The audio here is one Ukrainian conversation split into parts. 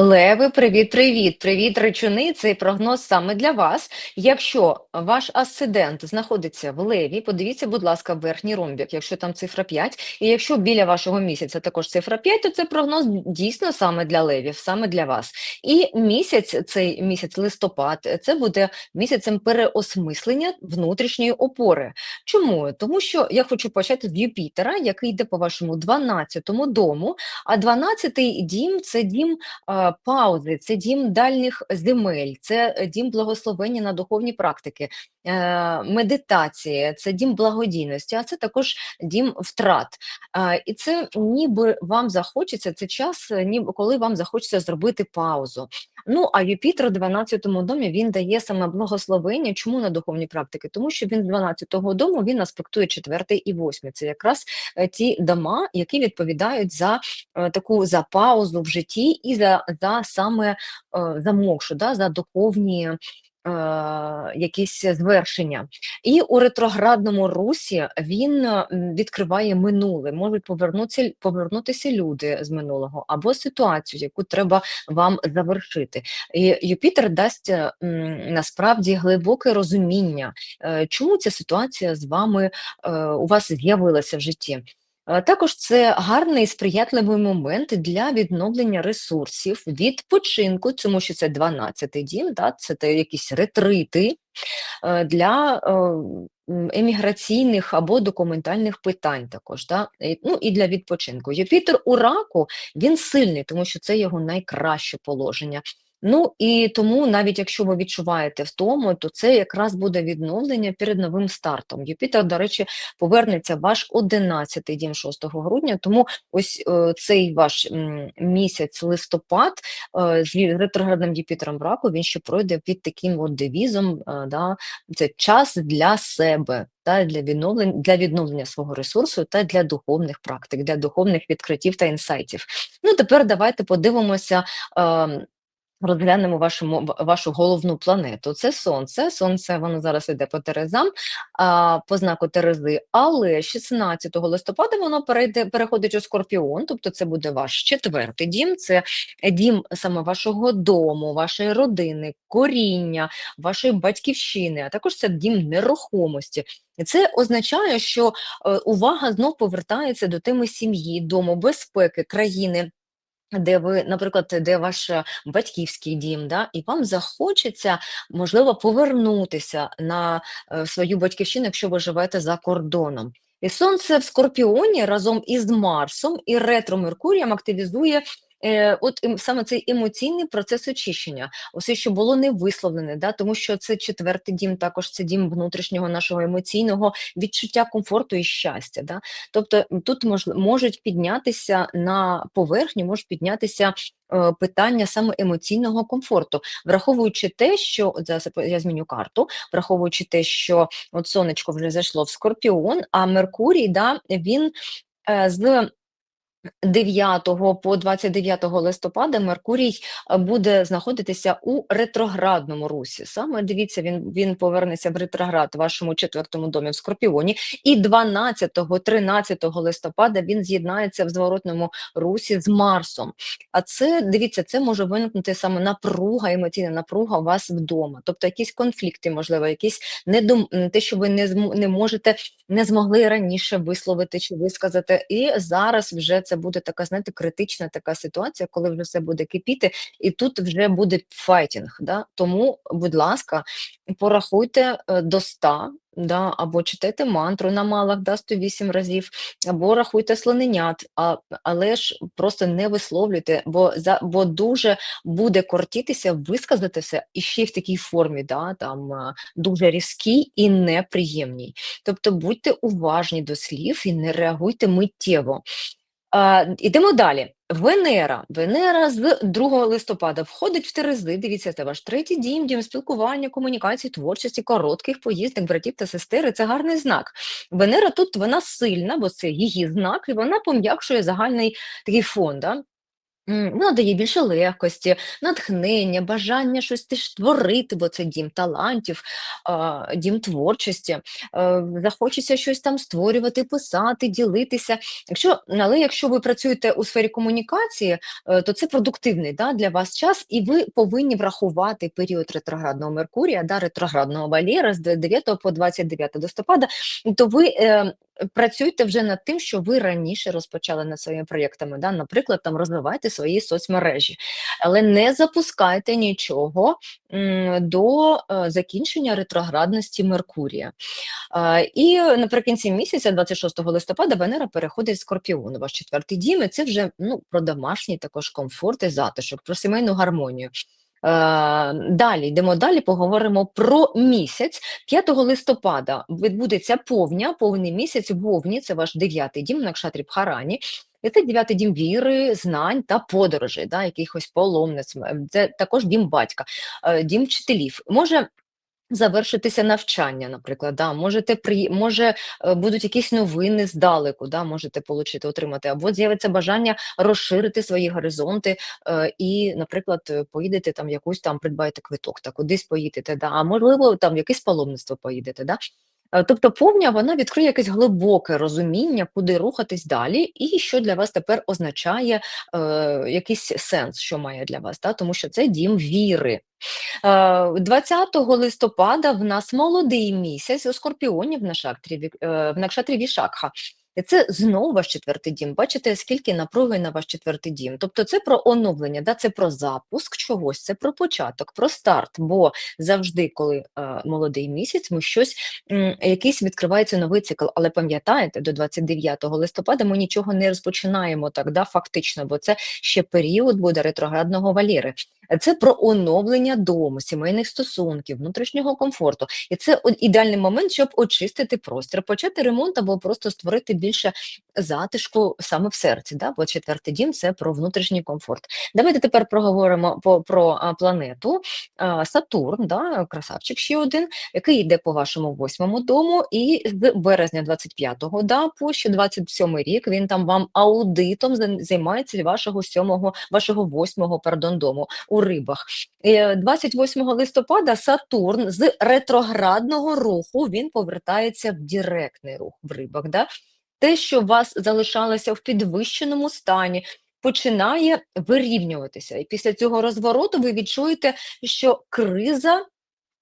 Леви, привіт, привіт, привіт, речуни. Цей прогноз саме для вас. Якщо ваш асцендент знаходиться в леві, подивіться, будь ласка, верхній ромбік, якщо там цифра 5, і якщо біля вашого місяця також цифра 5, то це прогноз дійсно саме для левів, саме для вас. І місяць, цей місяць листопад, це буде місяцем переосмислення внутрішньої опори. Чому? Тому що я хочу почати з Юпітера, який йде по вашому 12-му дому, а 12-й дім це дім паузи, це дім дальніх земель, це е, дім благословення на духовні практики, медитації, це дім благодійності, а це також дім втрат. І це ніби вам захочеться це час, е, ніби коли вам захочеться зробити паузу. Ну а Юпітер у 12-му домі він дає саме благословення. Чому на духовні практики? Тому що він з 12-го дому він аспектує 4 і 8. Це якраз ті дома, які відповідають за таку за паузу в житті і за за саме за мокшу, да, за духовні. Якісь звершення, і у ретроградному русі він відкриває минуле, можуть повернутися повернутися люди з минулого або ситуацію, яку треба вам завершити. І Юпітер дасть насправді глибоке розуміння, е, чому ця ситуація з вами е, у вас з'явилася в житті. Е, також це гарний сприятливий момент для відновлення ресурсів, відпочинку, тому що це 12-й дім, да, це якісь ретрити е, для е, еміграційних або документальних питань також. Да? Ну і для відпочинку. Юпітер у раку він сильний, тому що це його найкраще положення. Ну і тому, навіть якщо ви відчуваєте втому, то це якраз буде відновлення перед новим стартом. Юпітер, до речі, повернеться ваш 11-й дім 6 грудня. Тому ось е, цей ваш місяць листопад е, з ретроградним Юпітером раку він ще пройде під таким от девізом. Е, да, це час для себе. Та для відновлення для відновлення свого ресурсу та для духовних практик, для духовних відкриттів та інсайтів. Ну тепер давайте подивимося. Е, Розглянемо вашу вашу головну планету. Це Сонце. Сонце воно зараз йде по Терезам, а, по знаку Терези, але 16 листопада воно перейде, переходить у Скорпіон, тобто це буде ваш четвертий дім, це дім саме вашого дому, вашої родини, коріння, вашої батьківщини, а також це дім нерухомості. Це означає, що е, увага знов повертається до теми сім'ї, дому, безпеки, країни. Де ви, наприклад, де ваш е, батьківський дім, да, і вам захочеться, можливо, повернутися на е, свою батьківщину, якщо ви живете за кордоном. І сонце в Скорпіоні разом із Марсом і ретро Меркурієм активізує е, от саме цей емоційний процес очищення, усе, що було не висловлене, да, тому що це четвертий дім, також це дім внутрішнього нашого емоційного відчуття комфорту і щастя. Да? Тобто тут мож, можуть піднятися на поверхню, можуть піднятися. Е, питання саме емоційного комфорту, враховуючи те, що зараз я зміню карту, враховуючи те, що от сонечко вже зайшло в Скорпіон, а Меркурій, да, він е, з 9 по 29 листопада Меркурій е, буде знаходитися у ретроградному русі. Саме дивіться, він він повернеться в ретроград вашому четвертому домі в Скорпіоні, і 12-13 листопада він з'єднається в зворотному русі з Марсом. А це дивіться, це може виникнути саме напруга, емоційна напруга у вас вдома, тобто якісь конфлікти, можливо, якісь недом... те, що ви не зм... не можете, не змогли раніше висловити чи висказати, і зараз вже це буде така, знаєте, критична така ситуація, коли вже все буде кипіти, і тут вже буде файтінг. Да? Тому, будь ласка, порахуйте е, до 100, да, або читайте мантру на малах да, 108 разів, або рахуйте слоненят, а, але ж просто не висловлюйте, бо за бо дуже буде кортітися висказати все і ще в такій формі, да, там е, дуже різкій і неприємній. Тобто будьте уважні до слів і не реагуйте миттєво. Ідемо далі. Венера. Венера з 2 листопада входить в Терези. Дивіться, це ваш третій дім, дім спілкування, комунікації, творчості, коротких поїздок, братів та сестер. Це гарний знак. Венера тут вона сильна, бо це її знак, і вона пом'якшує загальний такий фон. Да? М, Вона дає більше легкості, натхнення, бажання щось теж творити, бо це дім талантів, дім творчості. Е, Захочеться щось там створювати, писати, ділитися. Якщо, але якщо ви працюєте у сфері комунікації, е, то це продуктивний да, для вас час, і ви повинні врахувати період ретроградного Меркурія, да, ретроградного Валєра з 9 по 29 листопада, то ви е, працюйте вже над тим, що ви раніше розпочали над своїми проєктами. Да? Наприклад, там розвивайте свої соцмережі, але не запускайте нічого до е, закінчення ретроградності Меркурія. Е, і наприкінці місяця, 26 листопада, Венера переходить в Скорпіон, ваш четвертий дім, і це вже ну, про домашній також комфорт і затишок, про сімейну гармонію. Е, Далі йдемо далі, поговоримо про місяць. 5 листопада відбудеться повня, повний місяць Вовні це ваш дев'ятий дім на кшатрі Бхарані. Це дев'ятий дім віри, знань та подорожей, да, якихось паломниць. Це також дім батька, е, дім вчителів. Може завершитися навчання, наприклад, да, можете при може е, будуть якісь новини здалеку, да, можете получити, отримати, або з'явиться бажання розширити свої горизонти е, і, наприклад, е, поїдете там якусь там придбаєте квиток, та кудись поїдете, да, а можливо, там якесь паломництво поїдете. Да. Е, Тобто повня вона відкриє якесь глибоке розуміння, куди рухатись далі, і що для вас тепер означає е, якийсь сенс, що має для вас, та? тому що це дім віри. Е, 20 листопада в нас молодий місяць у Скорпіоні в Нашактрі, е, в Накшатрі Вішакха. І це знову ваш четвертий дім. Бачите, скільки напруги на ваш четвертий дім. Тобто це про оновлення, да? це про запуск чогось, це про початок, про старт. Бо завжди, коли е, молодий місяць, ми щось, м, якийсь відкривається новий цикл. Але пам'ятаєте, до 29 листопада ми нічого не розпочинаємо так, да, фактично, бо це ще період буде ретроградного валіри. Це про оновлення дому, сімейних стосунків, внутрішнього комфорту. І це ідеальний момент, щоб очистити простір, почати ремонт або просто створити більше затишку саме в серці. Да? Бо четвертий дім це про внутрішній комфорт. Давайте тепер проговоримо по, про планету. Сатурн, да, красавчик ще один, який йде по вашому восьмому дому, і з березня 25-го да, по ще 27-й рік він там вам аудитом зай- займається вашого сьомого, вашого восьмого, пардон, дому рибах. Е, 28 листопада Сатурн з ретроградного руху він повертається в директний рух в рибах. Да? Те, що у вас залишалося в підвищеному стані, починає вирівнюватися. І після цього розвороту ви відчуєте, що криза.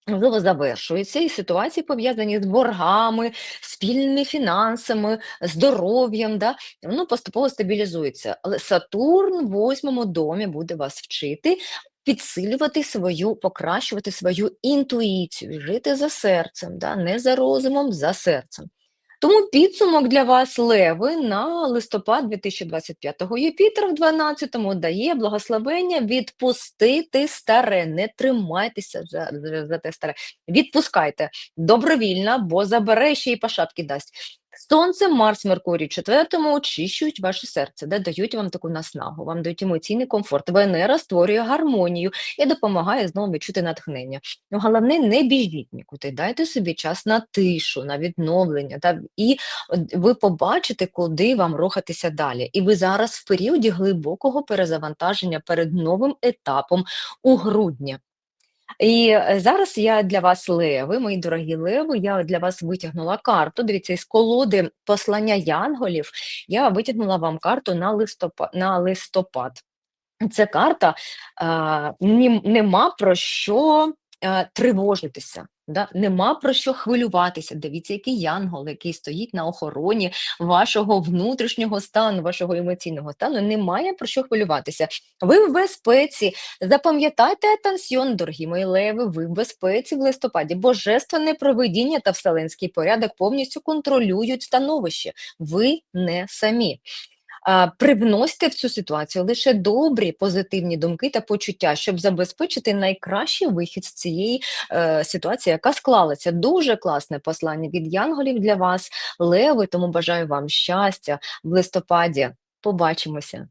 Можливо, завершується, і ситуації пов'язані з боргами, спільними фінансами, здоров'ям, да, воно поступово стабілізується. Але Сатурн в восьмому домі буде вас вчити підсилювати свою, покращувати свою інтуїцію, жити за серцем, да, не за розумом, за серцем. Тому підсумок для вас леви на листопад 2025-го Юпітер в 12-му дає благословення відпустити старе, не тримайтеся за, за, те старе. Відпускайте добровільно, бо забере ще й по шапці дасть. Сонце, Марс, Меркурій, четвертому очищують ваше серце, де дають вам таку наснагу, вам дають емоційний комфорт. Венера створює гармонію і допомагає знову відчути натхнення. Ну, головне, не біжіть нікуди, дайте собі час на тишу, на відновлення, та, і ви побачите, куди вам рухатися далі. І ви зараз в періоді глибокого перезавантаження перед новим етапом у грудні. І е, зараз я для вас леви, мої дорогі леви, я для вас витягнула карту. Дивіться, із колоди послання янголів я витягнула вам карту на листопад. На листопад. Це карта а, нема про що тривожитися. Да? Нема про що хвилюватися. Дивіться, який янгол, який стоїть на охороні вашого внутрішнього стану, вашого емоційного стану. Немає про що хвилюватися. Ви в безпеці. Запам'ятайте атансьйон, дорогі мої леви, ви в безпеці в листопаді. Божественне провидіння та вселенський порядок повністю контролюють становище. Ви не самі. Привносьте в цю ситуацію лише добрі позитивні думки та почуття, щоб забезпечити найкращий вихід з цієї е, ситуації, яка склалася. Дуже класне послання від янголів для вас, леви. Тому бажаю вам щастя в листопаді. Побачимося.